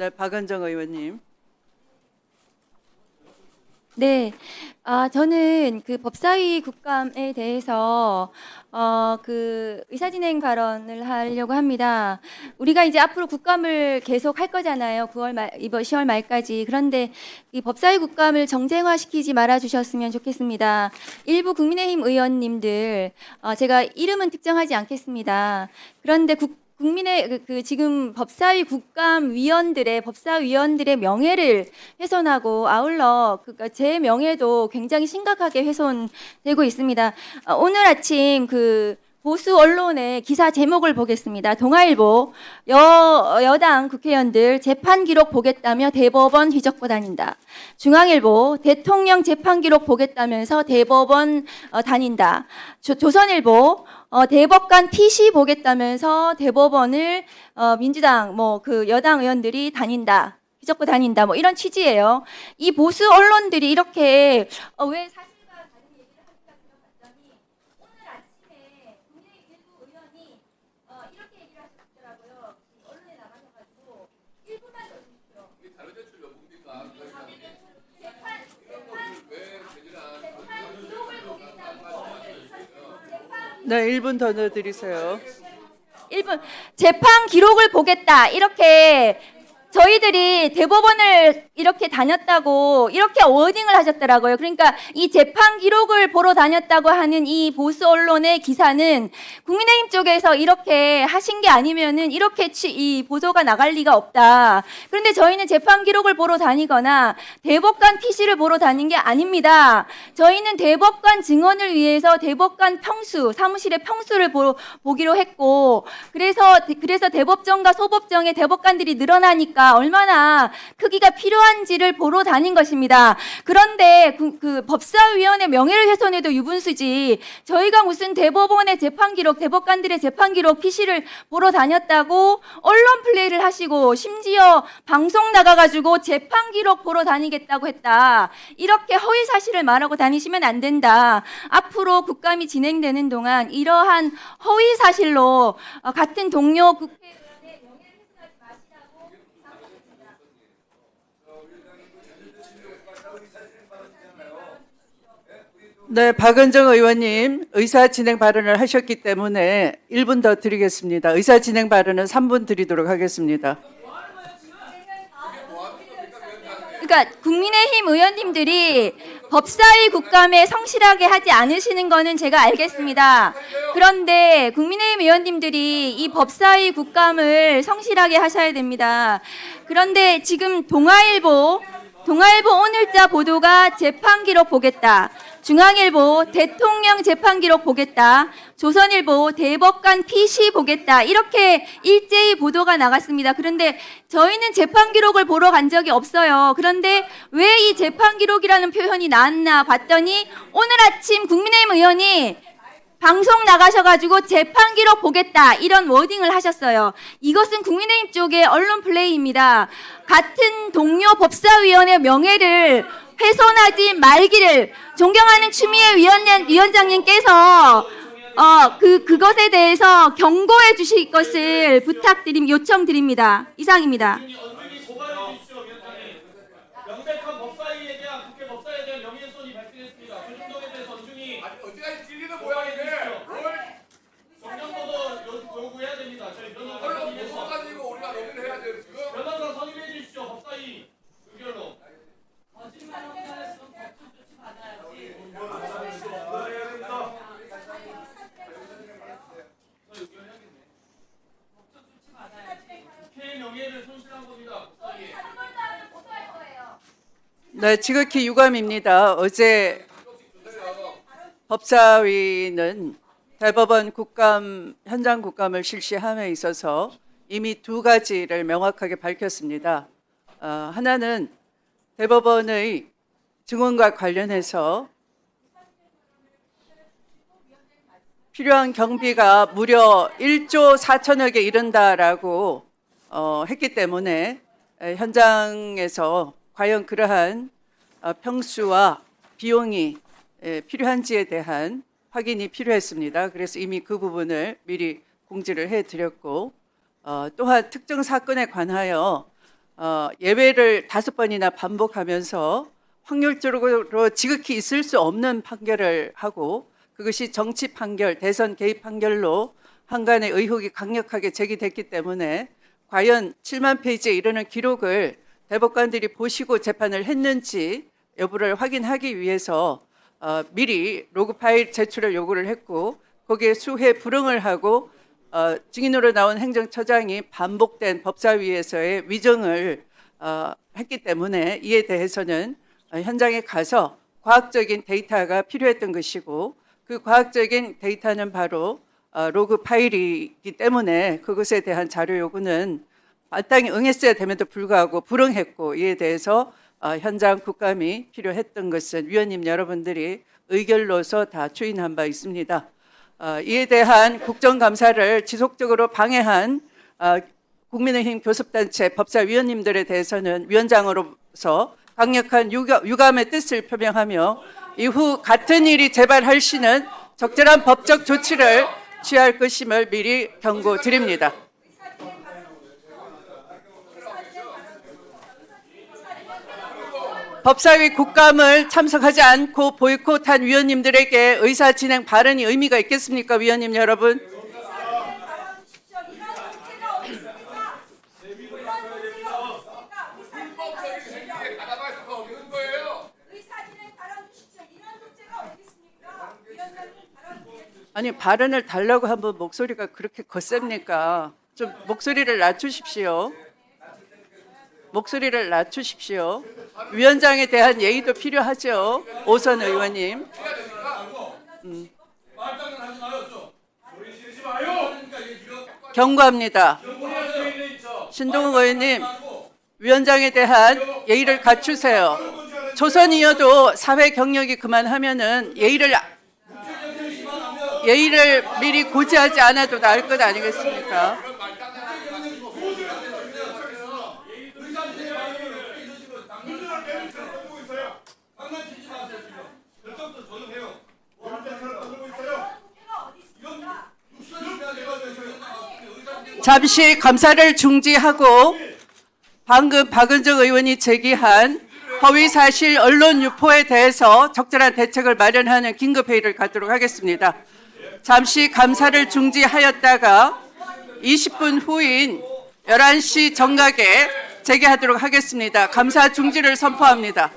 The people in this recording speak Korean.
네, 박은정 의원님. 네, 아, 저는 그 법사위 국감에 대해서 어, 그 의사진행 발언을 하려고 합니다. 우리가 이제 앞으로 국감을 계속 할 거잖아요. 9월 말, 이번 10월 말까지. 그런데 이 법사위 국감을 정쟁화시키지 말아 주셨으면 좋겠습니다. 일부 국민의힘 의원님들, 어, 제가 이름은 특정하지 않겠습니다. 그런데 국, 국민의 그, 그 지금 법사위 국감 위원들의 법사위원들의 명예를 훼손하고 아울러 그 제 명예도 굉장히 심각하게 훼손되고 있습니다. 어, 오늘 아침 그 보수 언론의 기사 제목을 보겠습니다. 동아일보 여, 여당 국회의원들 재판 기록 보겠다며 대법원 휘젓고 다닌다. 중앙일보 대통령 재판 기록 보겠다면서 대법원 어, 다닌다. 조, 조선일보 어, 대법관 PC 보겠다면서 대법원을 어, 민주당 뭐 그 여당 의원들이 다닌다. 휘젓고 다닌다. 뭐 이런 취지예요. 이 보수 언론들이 이렇게 어, 왜 사실과 다른 얘기를 하니까 들어봤더니 오늘 아침에 국민의 일부 의원이 어, 이렇게 얘기를 하셨더라고요. 언론에 나가셔가지고 1분만 더 주십시오. 재판, 재판, 재판 기록을 보겠다고 재판 네, 1분 더 넣어드리세요. 1분 재판 기록을 보겠다 이렇게 저희들이 대법원을 이렇게 다녔다고 이렇게 워딩을 하셨더라고요. 그러니까 이 재판 기록을 보러 다녔다고 하는 이 보수 언론의 기사는 국민의힘 쪽에서 이렇게 하신 게 아니면은 이렇게 취- 이 보도가 나갈 리가 없다. 그런데 저희는 재판 기록을 보러 다니거나 대법관 PC를 보러 다닌 게 아닙니다. 저희는 대법관 증언을 위해서 대법관 평수, 사무실의 평수를 보, 보기로 했고, 그래서, 그래서 대법정과 소법정의 대법관들이 늘어나니까 얼마나 크기가 필요한지를 보러 다닌 것입니다. 그런데 그, 그 법사위원회 명예를 훼손해도 유분수지, 저희가 무슨 대법원의 재판 기록, 대법관들의 재판 기록 PC를 보러 다녔다고 언론 플레이를 하시고, 심지어 방송 나가가지고 재판 기록 보러 다니겠다고 했다. 이렇게 허위 사실을 말하고 다니시면 안 된다. 앞으로 국감이 진행되는 동안 이러한 허위 사실로 어, 같은 동료 국회의원의 명예를 훼손하지 마시라고 당부드립니다. 네, 박은정 의원님 의사 진행 발언을 하셨기 때문에 1분 더 드리겠습니다. 의사 진행 발언은 3분 드리도록 하겠습니다. 그러니까 국민의힘 의원님들이 법사위 국감에 성실하게 하지 않으시는 거는 제가 알겠습니다. 그런데 국민의힘 의원님들이 이 법사위 국감을 성실하게 하셔야 됩니다. 그런데 지금 동아일보 동아일보 오늘자 보도가 재판 기록 보겠다. 중앙일보 대통령 재판 기록 보겠다. 조선일보 대법관 PC 보겠다. 이렇게 일제히 보도가 나갔습니다. 그런데 저희는 재판 기록을 보러 간 적이 없어요. 그런데 왜 이 재판 기록이라는 표현이 나왔나 봤더니 오늘 아침 국민의힘 의원이 방송 나가셔가지고 재판 기록 보겠다 이런 워딩을 하셨어요. 이것은 국민의힘 쪽의 언론 플레이입니다. 같은 동료 법사위원의 명예를 훼손하지 말기를 존경하는 추미애 위원장, 위원 장님께서 어, 그, 그것에 대해서 경고해 주실 것을 부탁드림, 요청드립니다. 이상입니다. 언중이 고발해 주십시오, 위원장님. 명백한 법사위에 대한 국회 법사위에 대한 명예훼손이 발생했습니다. 그 정도에 대해서 언중이 어디까지 진리는 뭐야 이게? 뭘 정정보도 요- 요구해야 됩니다. 저희 변호사 언론 선임해서 보고 가지고 우리가 논의를 해야 돼요 지금. 변호사 선임해 주십시오. 법사위 의결로. 국회의 명예를 손실한 겁니다. 법사위에. 네, 지극히 유감입니다. 어제 법사위는 대법원 국감 현장 국감을 실시함에 있어서 이미 두 가지를 명확하게 밝혔습니다. 어, 하나는 대법원의 증언과 관련해서 필요한 경비가 무려 1조 4천억에 이른다라고 어, 했기 때문에 에, 현장에서 과연 그러한 어, 평수와 비용이 에, 필요한지에 대한 확인이 필요했습니다. 그래서 이미 그 부분을 미리 공지를 해드렸고 어, 또한 특정 사건에 관하여 어, 예외를 다섯 번이나 반복하면서 확률적으로 지극히 있을 수 없는 판결을 하고 그것이 정치 판결, 대선 개입 판결로 한간의 의혹이 강력하게 제기됐기 때문에 과연 7만 페이지에 이르는 기록을 대법관들이 보시고 재판을 했는지 여부를 확인하기 위해서 어, 미리 로그 파일 제출을 요구를 했고 거기에 수회 불응을 하고 어, 증인으로 나온 행정처장이 반복된 법사위에서의 위정을 어, 했기 때문에 이에 대해서는 어, 현장에 가서 과학적인 데이터가 필요했던 것이고 그 과학적인 데이터는 바로 어, 로그 파일이기 때문에 그것에 대한 자료 요구는 마땅히 응했어야 됨에도 불구하고 불응했고 이에 대해서 어, 현장 국감이 필요했던 것은 위원님 여러분들이 의결로서 다 추인한 바 있습니다. 어, 이에 대한 국정감사를 지속적으로 방해한 어, 국민의힘 교섭단체 법사위원님들에 대해서는 위원장으로서 강력한 유가- 유감의 뜻을 표명하며 이후 같은 일이 재발할 시는 적절한 법적 조치를 취할 것임을 미리 경고드립니다. 법사위 국감을 참석하지 않고 보이콧한 위원님들에게 의사 진행 발언이 의미가 있겠습니까, 위원님 여러분? 아니 발언을 달라고 하면 목소리가 그렇게 거셉니까? 좀 목소리를 낮추십시오. 목소리를 낮추십시오. 위원장에 대한 예의도 필요하죠. 오선 의원님. 지금 경고합니다. 신동욱 의원님, 위원장에 대한 예의를 갖추세요. 조선이어도 사회 경력이 그만하면은 예의를 예의를 미리 고지하지 않아도 나을 것 아니겠습니까? 장난치지 마세요 지금. 결정도 저는 해요. 잠시 감사를 중지하고 방금 박은정 의원이 제기한 허위 사실 언론 유포에 대해서 적절한 대책을 마련하는 긴급 회의를 갖도록 하겠습니다. 잠시 감사를 중지하였다가 20분 후인 11시 정각에 재개하도록 하겠습니다. 감사 중지를 선포합니다.